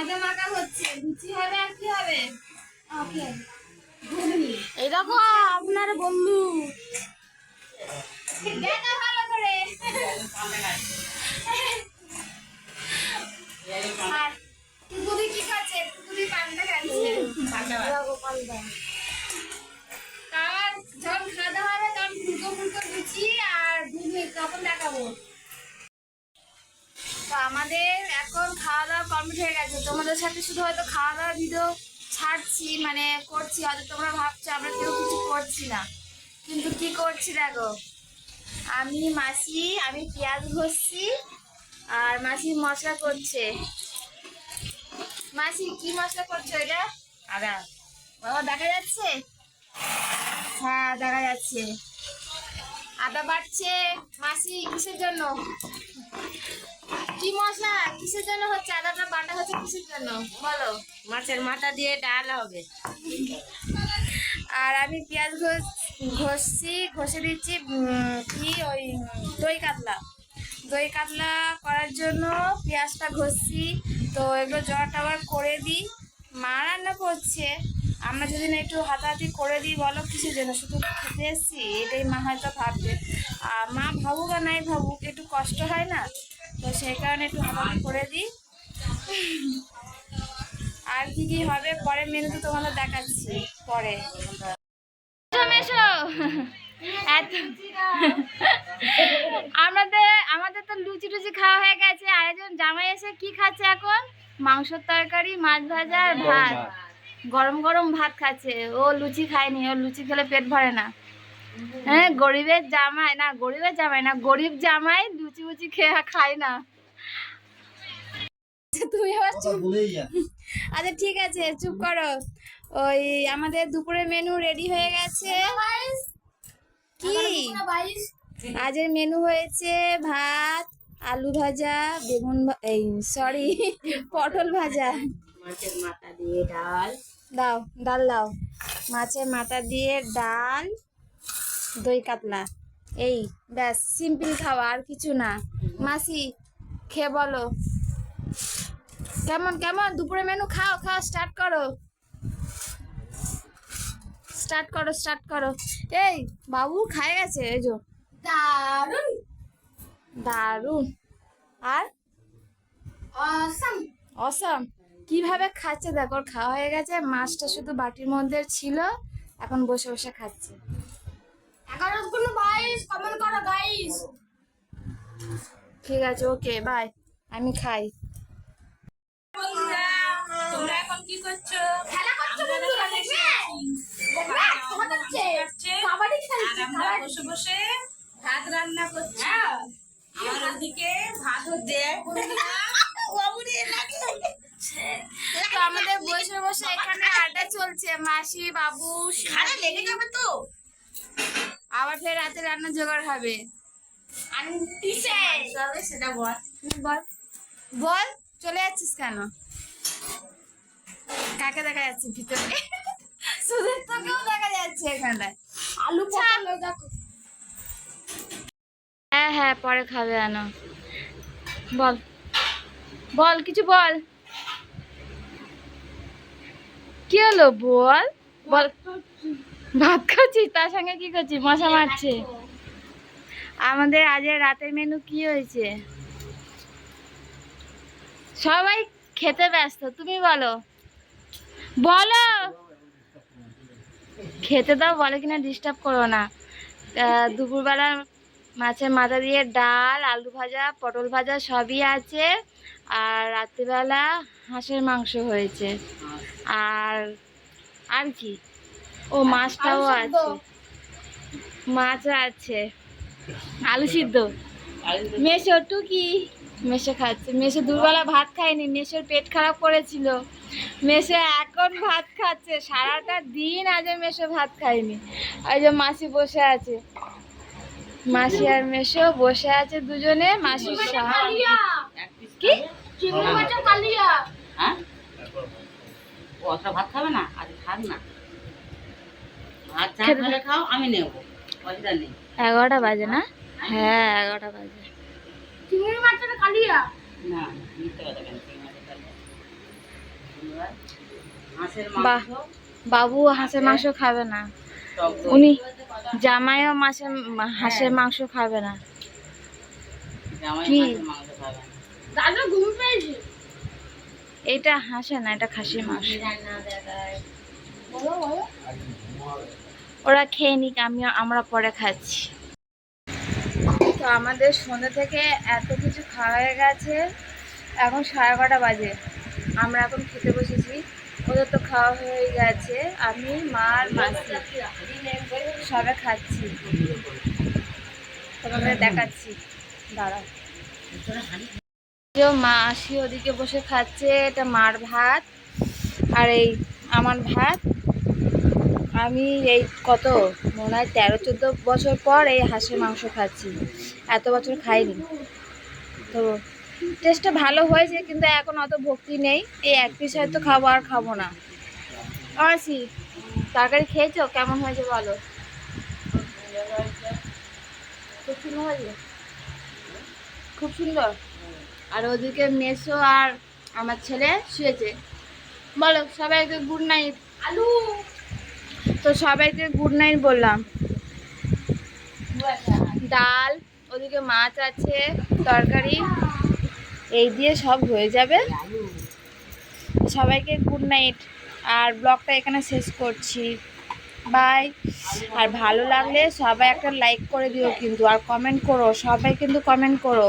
ময়দা মাখা হচ্ছে। লুচি হবে আর কি হবে? ওকে। ঘুগনি এই দেখো আপনার বন্ধু। দেখা ভালো করে। আর কি খাচ্ছে খাচ্ছে। আর যখন খাওয়া হবে তখন ফুলকো ফুলকো লুচি আর ঘুগনি তখন দেখাবো। তো আমাদের এখন খাওয়া দাওয়া কমপ্লিট হয়ে গেছে। তোমাদের সাথে শুধু হয়তো খাওয়া দাওয়ার ভিডিও ছাড়ছি মানে করছি, হয়তো তোমরা ভাবছ আমরা কেউ কিছু করছি না। কিন্তু কি করছি দেখো? আমি মাসি, আমি পেঁয়াজ ঘষছি, আর মাসি মশলা করছে। মাসি, কি মশলা করছ এটা? আদা। বাবা, দেখা যাচ্ছে? হ্যাঁ দেখা যাচ্ছে। আদা বাড়ছে। মাসি, কিসের জন্য? কি মশলা? কিসের জন্য হচ্ছে? আদাটা বাটা হচ্ছে কিসের জন্য? বলো। মাছের মাথা দিয়ে ডাল হবে। আর আমি পেঁয়াজ ঘষ ঘষছি, ঘষে দিচ্ছি কি ওই দই কাতলা। দই কাতলা করার জন্য পেঁয়াজটা ঘষছি। তো এগুলো জলটা আবার করে দিই। মা রান্না করছে। আমরা যদি না একটু হাতাহাতি করে দিই, বলো কিসের জন্য? শুধু খেতে এসছি, এটাই মা হয়তো ভাববে। আর মা ভাবুক আর নাই ভাবুক, একটু কষ্ট হয় না? তো সেই কারণে একটু হাতাহাতি করে দিই। আর কি কি হবে? পরে মেনুতে তোমাদের দেখাচ্ছি। পরে। আমাদের আমাদের তো লুচি টুচি খাওয়া হয়ে গেছে। আরেকজন জামাই এসে কি খাচ্ছে এখন? মাংসের তরকারি মাছ ভাজা আর ভাত। গরম গরম ভাত খাচ্ছে। ও লুচি খায়নি। ও লুচি খেলে পেট ভরে না। হ্যাঁ গরিবের জামাই না গরিবের জামাই না গরিব জামাই লুচি মুচি খেয়ে খায় না। তুমি আবার চুপ। আচ্ছা ঠিক আছে চুপ করো। ওই আমাদের দুপুরের মেনু রেডি হয়ে গেছে। কি? আজের মেনু হয়েছে ভাত আলু ভাজা বেগুন ভা- এই সরি পটল ভাজা। মাছের মাথা দিয়ে ডাল। দাও ডাল দাও। মাছের মাথা দিয়ে ডাল। দই কাতলা। এই ব্যাস সিম্পল খাওয়া আর কিছু না। মাসি খেয়ে বলো। কেমন কেমন? দুপুরে মেনু খাও খাও স্টার্ট করো। স্টার্ট করো স্টার্ট করো। এই বাবু খায় গেছে এই যো। দারুণ দারুণ আর? অসম অসাম কীভাবে খাচ্ছে? দেখো খাওয়া হয়ে গেছে। মাছটা শুধু বাটির মধ্যে ছিল এখন বসে বসে খাচ্ছে। এগারো বাইশ কমেন্ট করো গাইস ঠিক আছে ওকে বাই আমি খাই। তোমরা এখন কি করছ? খেলা করছ বন্ধুরা দেখবে? দেখবে হচ্ছে। কাবাডি খেলছে আমরা বসে বসে ভাত রান্না করছি। আর ওদিকে ভাতও দেয় তো আমাদের বসে বসে এখানে আড্ডা চলছে। মাসি বাবু লেগে যাবে তো। আবার ফের রাতে রান্না জোগাড় হবে। সেটা বল। বল। বল চলে যাচ্ছিস কেন? কাকে দেখা যাচ্ছে ভিতরে? সুধীর তোকেও দেখা যাচ্ছে এখানটায়। আলু পটল দেখো। হ্যাঁ হ্যাঁ পরে খাবে আনো। বল। বল কিছু বল। কি হলো বল? বল। ভাত খাচ্ছিস? তার সঙ্গে কি করছিস? মশা মারছে? আমাদের আজের রাতের মেনু কি হয়েছে? সবাই খেতে ব্যস্ত তুমি বলো। বলো। খেতে দাও বলে কিনা ডিস্টার্ব করো না। দুপুরবেলা মাছের মাথা দিয়ে ডাল আলু ভাজা পটল ভাজা সবই আছে। আর রাত্রিবেলা হাঁসের মাংস হয়েছে। আর আর কি? ও মাছটাও আছে। মাছ আছে। আলু সিদ্ধ। মেশো টুকি। মেশো খাচ্ছে। মেশো দুবেলা ভাত খায়নি। মেশোর পেট খারাপ করেছিল। মেশো এখন ভাত খাচ্ছে। সারাটা দিন আজ মেশো ভাত খায়নি। ওই যে মাসি বসে আছে। মাসি আর মেশো বসে আছে দুজনে। মাসির সাহায্য কি? চিংড়ি মাছের কালিয়া। হ্যাঁ? ভাত খাবে না? আজ খাক না। খাও আমি নেব। নেই। এগারোটা বাজে না? হ্যাঁ এগারোটা বাজে। চিংড়ি কালিয়া না তরকারি। হয় হাঁসের বাহ। বাবু হাঁসের মাংস খাবে না। উনি জামাইও মাছের হাঁসের মাংস খাবে না। কি? হাঁসের মাংস খাবে না। দাদা ঘুম পেয়েছে? এটা হাঁসে না এটা খাসির মাংস। বলো বলো। ওরা খেয়ে নিক আমি আমরা পরে খাচ্ছি। তো আমাদের সন্ধ্যে থেকে এত কিছু খাওয়া হয়ে গেছে, এখন সাড়ে কটা বাজে। আমরা এখন খেতে বসেছি, ওদের তো খাওয়া হয়ে গেছে, আমি, মা আর সবে খাচ্ছি। তোমাদের দেখাচ্ছি দাঁড়া মা আসি, ওদিকে বসে খাচ্ছে, এটা মার ভাত, আর এই আমার ভাত। আমি এই কত? মনে হয় তেরো, চোদ্দ বছর পর এই হাঁসের মাংস খাচ্ছি। এত বছর খাইনি। তো টেস্টটা ভালো হয়েছে, কিন্তু এখন অত ভক্তি নেই। এই এক পিস হয়তো খাব আর খাব না। আসি তরকারি খেয়েছো? কেমন হয়েছে বলো? খুব সুন্দর খুব সুন্দর। আর ওদিকে মেসো আর আমার ছেলে শুয়েছে। বলো, সবাইকে গুড নাইট আলু! তো সবাইকে গুড নাইট বললাম। ডাল, ওদিকে মাছ আছে, তরকারি, এই দিয়ে সব হয়ে যাবে। সবাইকে গুড নাইট আর ব্লগটা এখানে শেষ করছি। বাই আর ভালো লাগলে সবাই একটা লাইক করে দিও কিন্তু, আর কমেন্ট করো, সবাই কিন্তু কমেন্ট করো।